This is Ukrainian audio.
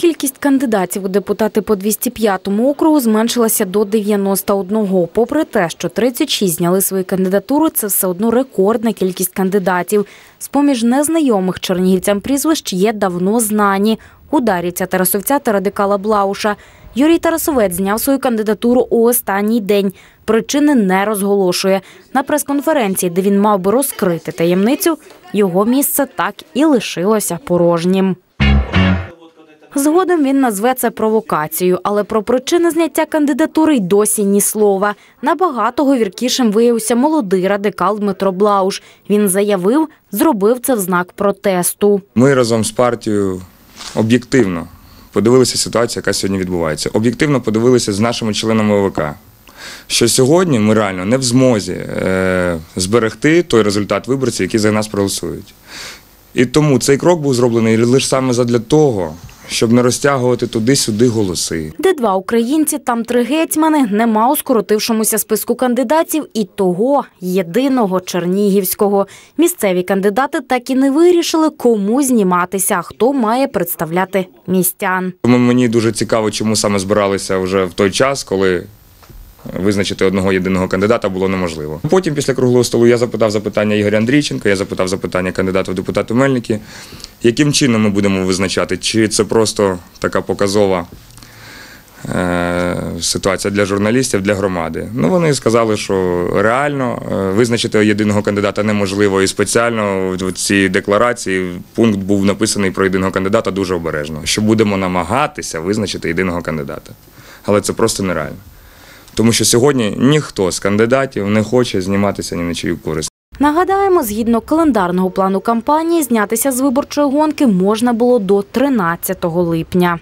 Кількість кандидатів у депутати по 205-му округу зменшилася до 91. Попри те, що 36 зняли свою кандидатуру, це все одно рекордна кількість кандидатів. З-поміж незнайомих чернігівцям прізвищ є давно знані – ударівця, Тарасовця та радикала Блауша. Юрій Тарасовець зняв свою кандидатуру у останній день. Причини не розголошує. На прес-конференції, де він мав би розкрити таємницю, його місце так і лишилося порожнім. Згодом він назве це провокацією, але про причини зняття кандидатури й досі ні слова. Набагато говіркішим виявився молодий радикал Дмитро Блауш. Він заявив, зробив це в знак протесту. Ми разом з партією об'єктивно подивилися ситуацію, яка сьогодні відбувається. Об'єктивно подивилися з нашими членами ОВК. Що сьогодні ми реально не в змозі е, зберегти той результат виборців, які за нас проголосують. І тому цей крок був зроблений лише саме задля того, щоб не розтягувати туди-сюди голоси. Де два українці, там три гетьмани, нема у скоротившомуся списку кандидатів і того єдиного чернігівського. Місцеві кандидати так і не вирішили, кому зніматися, хто має представляти містян. Тому мені дуже цікаво, чому саме збиралися вже в той час, коли визначити одного єдиного кандидата було неможливо. Потім, після круглого столу, я запитав запитання Ігоря Андрійченка, я запитав запитання кандидата в депутати Мельники, яким чином ми будемо визначати, чи це просто така показова е, ситуація для журналістів, для громади. Ну, вони сказали, що реально е, визначити єдиного кандидата неможливо, і спеціально в цій декларації пункт був написаний про єдиного кандидата дуже обережно, що будемо намагатися визначити єдиного кандидата. Але це просто нереально. Тому що сьогодні ніхто з кандидатів не хоче зніматися ні на чию користь. Нагадаємо, згідно календарного плану кампанії, знятися з виборчої гонки можна було до 13 липня.